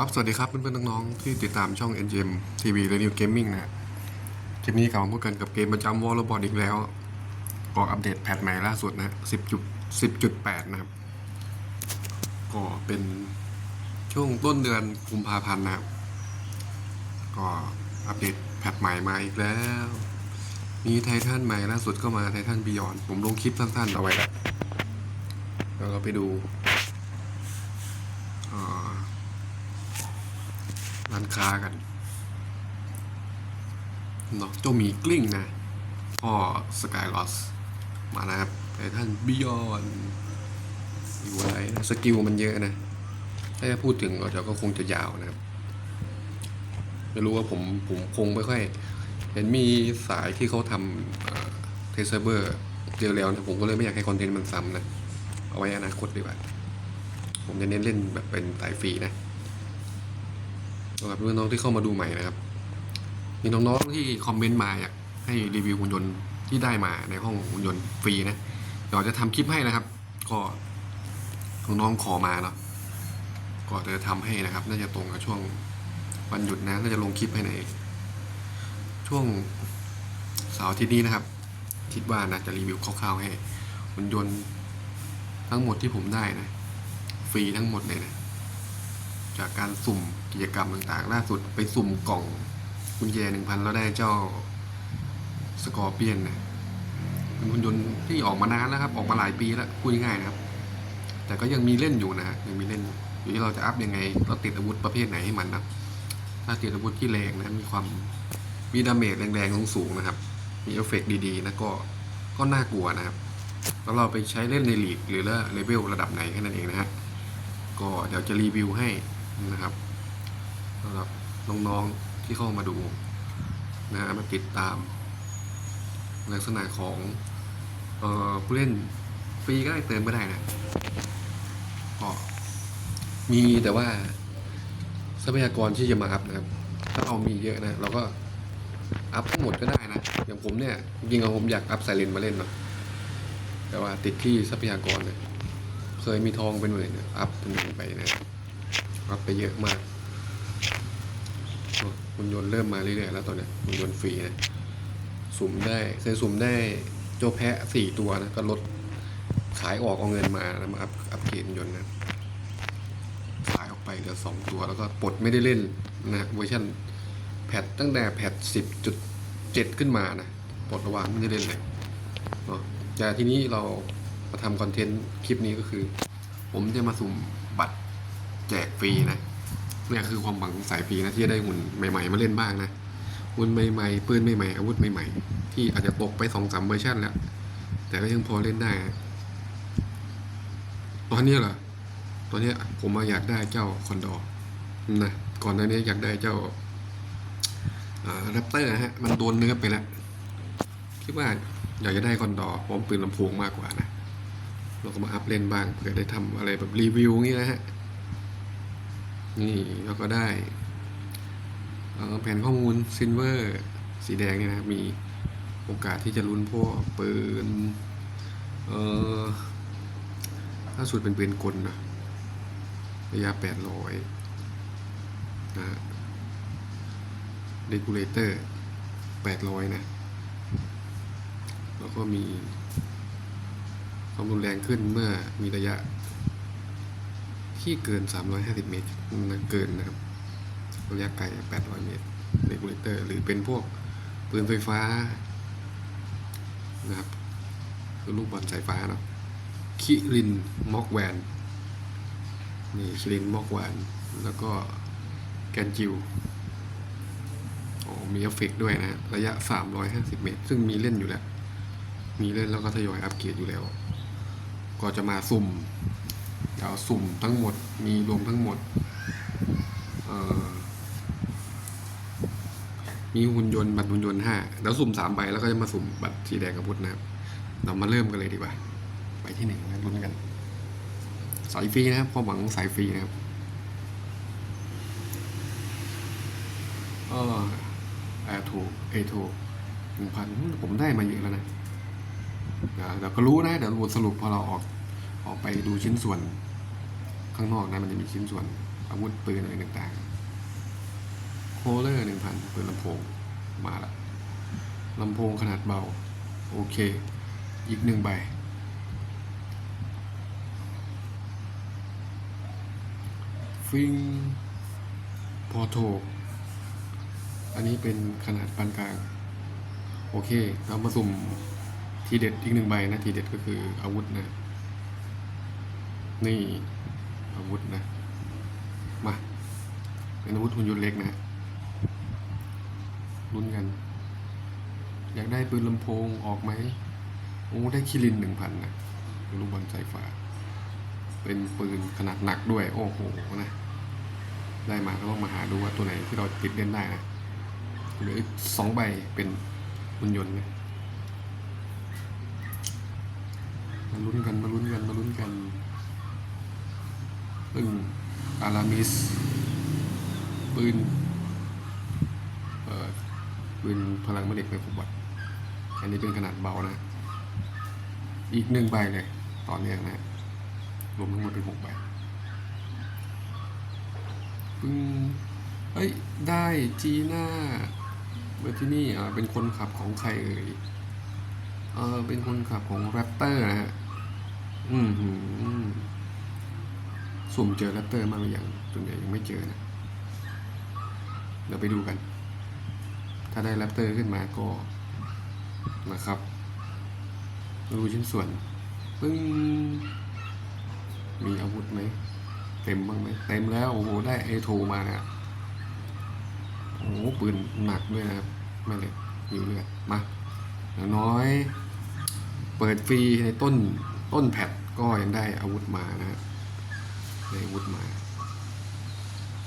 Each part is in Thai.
ครับ สวัสดีครับเพื่อนๆน้องๆที่ติดตามช่อง NGM TV Radio Gaming นะคลิปนี้กลับมาพูดกันกับเกมประจำวอลเลย์บอลอีกแล้วก็อัปเดตแพทใหม่ล่าสุดนะ10.10.8 นะครับ ก็เป็นช่วงต้นเดือนกุมภาพันธ์นะครับ ก็อัปเดตแพทใหม่มาอีกแล้ว มีไททันใหม่ล่าสุดก็มาไททันบิยอนผมลงคลิปสั้นๆเอาไว้แล้วแล้วเราไปดูอ่า ร้านค้ากันเนาะเจ้ามีกลิ้งนะพ่อสกายลอสมานะครับไททันบิยอนอยู่อะไรนสกิลมันเยอะนะ ถ้าจะพูดถึงเดี๋ยวก็คงจะยาวนะครับ ไม่รู้ว่าผมผมคงไม่ค่อย เห็นมีสายที่เขาทำเทสเบอร์เจอแล้วนะผมก็เลยไม่อยากให้คอนเทนต์มันซ้ำนะ เอาไว้อนาคตดีกว่า ผมจะเน้นเล่นแบบเป็นสายฟรีนะ สำหรับน้องๆที่เข้ามาดูใหม่นะครับ มีน้องๆที่คอมเมนต์มาอยากให้รีวิวหุ่นยนต์ที่ได้มาในห้องหุ่นยนต์ฟรีนะเดี๋ยวจะทำคลิปให้นะครับ ก็น้องๆขอมาเนาะก็จะทำให้นะครับ น่าจะตรงกับช่วงวันหยุดนะน่าจะลงคลิปให้ใน ช่วงเสาร์ทิตย์นี้นะครับ คิดว่านะจะรีวิวคร่าวๆให้หุ่นยนต์ทั้งหมดที่ผมได้นะ ฟรีทั้งหมดเลยนะ จากการสุ่มกิจกรรมต่างๆ ล่าสุดไปสุ่มกล่องกุญแจหนึ่งพันแล้วได้เจ้าสกอร์เปียนเนะเป็นหุ่นยนต์ที่ออกมานานแล้วครับ ออกมาหลายปีแล้วพูดง่ายๆนะครับ แต่ก็ยังมีเล่นอยู่นะฮะยังมีเล่นอยู่ที่เราจะอัพยังไงเราติดอาวุธประเภทไหนให้มันนะถ้าติดอาวุธที่แรงนะมีความมีดาเมจแรงๆสูงๆนะครับ มีเอฟเฟกต์ดีๆนะก็ก็น่ากลัวนะครับแล้วเราไปใช้เล่นในลีกหรือเลเวลระดับไหนแค่นั้นเองนะฮะก็เดี๋ยวจะรีวิวให้ นะครับสำหรับน้องๆที่เข้ามาดูนะฮะมาติดตาม ลักษณะของเอ่อผู้เล่นฟรีก็ได้เติมก็ได้นะก็มีแต่ว่าทรัพยากรที่จะมาอัพนะครับ ถ้าเอามีเยอะนะ เราก็อัพทั้งหมดก็ได้นะ อย่างผมเนี่ยจริงๆผมอยากอัพไซเรนมาเล่นเนาะแต่ว่าติดที่ทรัพยากรเนี่ยเคยมีทองเป็นหมื่นเนี่ยอัพเป็นหมื่นไปนะ อัพไปเยอะมากหุ่นยนต์เริ่มมาเรื่อยๆแล้วตอนนี้หุ่นยนต์ฟรีนะสุ่มได้เคยสุ่มได้โจแพะสี่ตัวนะก็ลดขายออกเอาเงินมาแล้วมาอัพอัพเกรดหุ่นยนต์นะขายออกไปเหลือสองตัวแล้วก็ปลดไม่ได้เล่นนะเวอร์ชันแพทตั้งแต่แพทสิบจุดเจ็ดขึ้นมานะปลดระหว่างไม่ได้เล่นเลยเนาะแต่ทีนี้เรามาทำคอนเทนต์คลิปนี้ก็คือ ผมจะมาสุ่ม แจกฟรีนะเนี่ยคือความหวังของสายฟรีนะที่จะได้หุ่นใหม่ๆมาเล่นบ้างนะหุ่นใหม่ๆปืนใหม่ๆอาวุธใหม่ๆ ที่อาจจะตกไปสองสามเวอร์ชันแล้ว แต่ก็ยังพอเล่นได้ ตอนนี้เหรอตอนนี้ผมมาอยากได้เจ้าคอนดอร์นะก่อนหน้านี้อยากได้เจ้าแรปเตอร์ฮะมันโดนเนื้อไปแล้วคิดว่าอยากจะได้คอนดอร์พร้อมปืนลำโพงมากกว่านะเราก็มาอัพเล่นบ้างเผื่อได้ทำอะไรแบบรีวิวงี้นะฮะ นี่เราก็ได้แผ่นข้อมูลซินเวอร์สีแดงเนี่ยนะครับมีโอกาสที่จะลุ้นพวกปืนเออล่าสุดเป็นปืนกลนะระยะ 800 นะเดกูเลเตอร์ 800 นะ แล้วก็มีความรุนแรงขึ้นเมื่อมีระยะ ที่เกิน 350 เมตรนะเกินนะครับระยะไกล 800 เมตรเรกูเลเตอร์หรือเป็นพวกปืนไฟฟ้านะครับคือลูกบอลสายฟ้าเนาะคิรินมอกแวนนี่คิรินมอกแวนแล้วก็แกนจิวอ๋อมีเอฟเฟกด้วยนะระยะ 350 เมตร ซึ่งมีเล่นอยู่แล้ว มีเล่นแล้วก็ทยอยอัปเกรดอยู่แล้ว ก็จะมาสุ่ม เดี๋ยวสุ่มทั้งหมดมีรวมทั้งหมด มีหุ่นยนต์บัตรหุ่นยนต์ห้าเดี๋ยวสุ่มสามใบแล้วก็จะมาสุ่มบัตรสีแดงกับพุทธนะครับ เรามาเริ่มกันเลยดีกว่า ไปที่หนึ่งนะลุ้นกัน สายฟรีนะครับความหวังสายฟรีนะครับเออแอร์ถูกเอถูกหนึ่งพันผมได้มาเยอะแล้วนะเดี๋ยวเดี๋ยวก็รู้นะ เดี๋ยวบทสรุปพอเราออก ออกไปดูชิ้นส่วน ข้างนอกนะมันจะมีชิ้นส่วนอาวุธปืนอะไรต่างๆโฮเลอร์หนึ่งพันเปืนลำโพงมาละลำโพงขนาดเบา โอเค อีกหนึ่งใบฟิงพอโทอันนี้เป็นขนาดปานกลาง โอเค เรามาสุ่มทีเด็ดอีกหนึ่งใบนะ ทีเด็ดก็คืออาวุธนะ นี่อาวุธนะ มาเป็นอาวุธหุ่นยนต์เล็กนะฮะลุ้นกัน อยากได้ปืนลำโพงออกไหมโอ้ได้คิรินหนึ่งพันนะลูกบอลสายฟ้า เป็นปืนขนาดหนักด้วย โอ้โหนะ ได้มาก็ต้องมาหาดูว่าตัวไหนที่เราติดเล่นได้นะเหลือสองใบเป็นหุ่นยนต์นะมาลุ้นกันมาลุ้นกันมาลุ้นกัน ปึ้งอารามิสปืนเอ่อปืนพลังแม่เหล็กในขบวัดอันนี้เป็นขนาดเบานะ อีกหนึ่งใบเลย ตอนนี้นะรวมทั้งหมดเป็นหกใบปึ้งเอ้ย ได้จีน่าเบอร์ที่นี่อ่าเป็นคนขับของใครเอ่ยเออเป็นคนขับของแรปเตอร์นะฮะ อืมหืม สุ่มเจอแรปเตอร์มาหรือยังส่วนใหญ่ยังไม่เจอนะเดี๋ยวไปดูกัน ถ้าได้แรปเตอร์ขึ้นมาก็นะครับดูชิ้นส่วนปึ้งมีอาวุธไหม เต็มบ้างไหม เต็มแล้ว โอ้โห ได้เอโทมานะโอ้โหปืนหนักด้วยนะครับ ไม่เลยอยู่เลือดมาอย่างน้อย เปิดฟรีในต้นต้นแพทก็ยังได้อาวุธมานะฮะ ได้อาวุธมา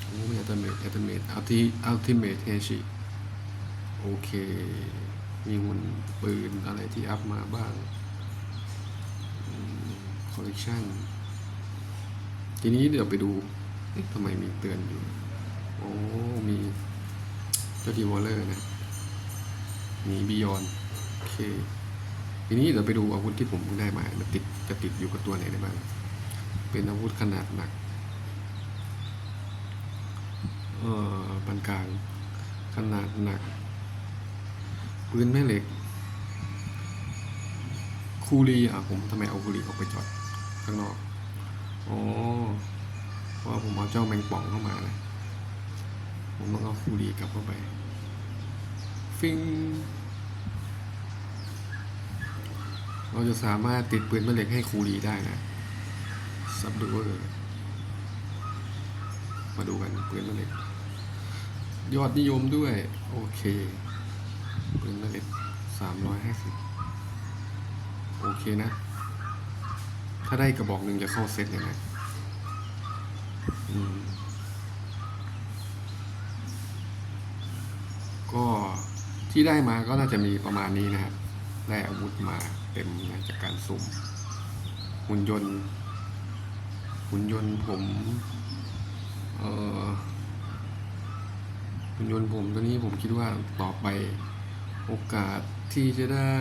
โอ้ไม่อัลติเมทอัลติเมทอัลติอัลติเมทเฮชิโอเค มีหุ่นปืนอะไรที่อัพมาบ้างคอลเลกชันทีนี้เดี๋ยวไปดูเอ๊ะทำไมมีเตือนอยู่ โอ้ มีเจ้าดีวอลเลอร์นะ มีบิยอนโอเค ทีนี้เดี๋ยวไปดูอาวุธที่ผมได้มา มันติดจะติดอยู่กับตัวไหนได้บ้าง เป็นอาวุธขนาดหนักเอ่อปานกลาง ขนาดหนัก ปืนแม่เหล็ก คูรีอะผมทำไมเอาคูรีออกไปจอดข้างนอก อ๋อ เพราะผมเอาเจ้าแมงป่องเข้ามานะผมต้องเอาคูรีกลับเข้าไป ฟิงเราจะสามารถติดปืนแม่เหล็กให้คูรีได้นะ ซับดูเวอร์มาดูกันปืนแม่เหล็ก ยอดนิยมด้วย โอเคปืนแม่เหล็กสามร้อยห้าสิบโอเคนะ ถ้าได้กระบอกหนึ่งจะเข้าเซ็ตเลยนะก็ที่ได้มาก็น่าจะมีประมาณนี้นะครับได้อาวุธมาเต็มนะจากการสุ่มหุ่นยนต์ หุ่นยนต์ผมเออหุ่นยนต์ผมตัวนี้ผมคิดว่าต่อไปโอกาสที่จะได้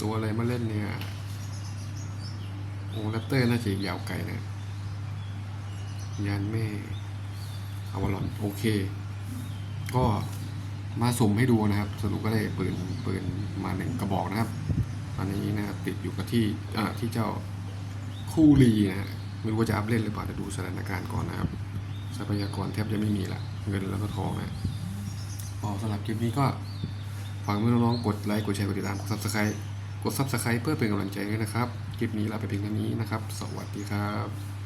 ตัวอะไรมาเล่นเนี่ย โอ้แรปเตอร์น่าจะอีกยาวไกลนะยานแม่อวารอนโอเค ก็มาสุ่มให้ดูนะครับ สรุปก็ได้ปืนปืนมาหนึ่งกระบอกนะครับตอนนี้นะครับติดอยู่กับที่อ่าที่เจ้า คู่รีนะฮะไม่รู้ว่าจะอัพเล่นหรือเปล่าแต่ดูสถานการณ์ก่อนนะครับ ทรัพยากรแทบจะไม่มีละเงินแล้วก็ทองนะพอสำหรับคลิปนี้ก็ฝากเพื่อนน้องๆกดไลค์กดแชร์กดติดตามกดซับสไครต์กดซับสไครต์เพื่อเป็นกำลังใจด้วยนะครับ คลิปนี้ลาไปเพียงเท่านี้นะครับ สวัสดีครับ